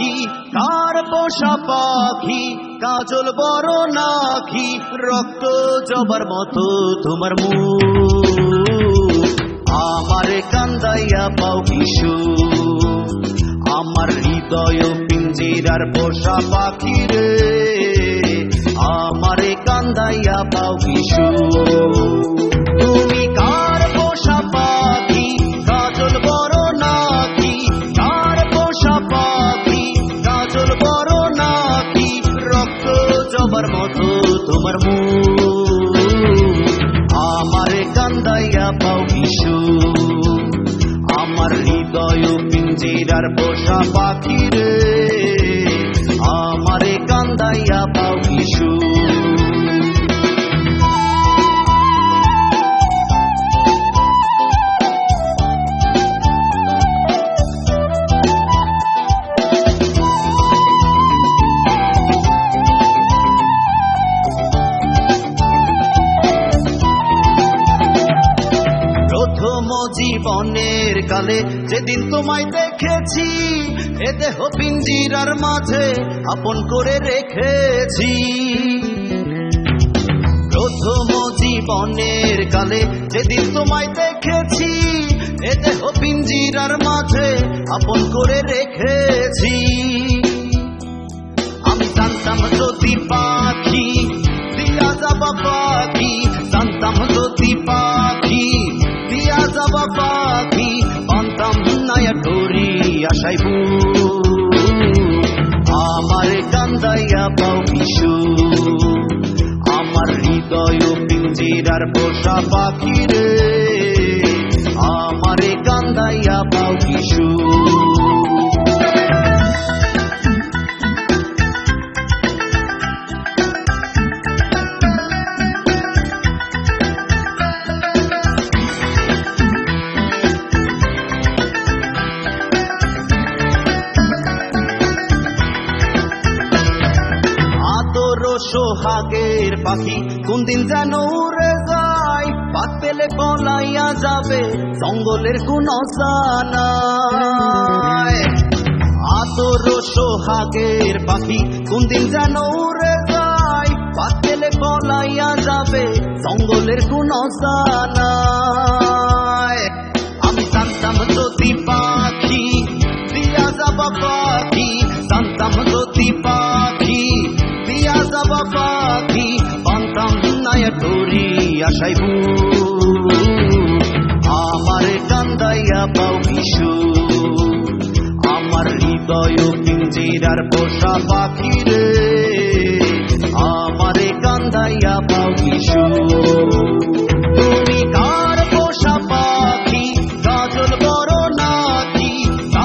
কার পোষা পাখি, কাজল বড় নাখি, রক্ত জবার মতো তোমার মুখ। আমার কান্দাইয়া পাও কিশু, আমার হৃদয় পিঞ্জিরার পোষা পাখি রে। তোমার মুখ, আমারে কান্দাইয়া পাও কিশু আমার হৃদয় পিঞ্জিরার পোষা পাখি রে, আমারে কান্দাইয়া পাও কিশু জীবনের কালে যেদিন তোমায় দেখেছি, এ দেহ পিঞ্জিরার মাঝে আপন করে রেখেছি। প্রথম জীবনের কালে যেদিন তোমায় দেখেছি, এ দেহ পিঞ্জিরার মাঝে আপন করে রেখেছি। আশাইবু। আমার কান্দাইয়া পাও বিশু আমার হৃদয় পিঞ্জিরার পোষা পাখি আমার আমারে কান্দাইয়া পাও সোহাগের পাখি, কোন দিন যেন উড়ে যায় পাত পেলে পলাইয়া যাবে, জঙ্গলের কোন আদর সোহাগের পাখি, কোন দিন যেন উড়ে যায় পাত পেলে পলাইয়া যাবে, জঙ্গলের কোন আমি জানতাম যদি পাখি, দিয়া যাবা আশাইবু আমার কান্দাইয়া পাও বিশু। আমার হৃদয় পিঞ্জিরার পোষা পাখি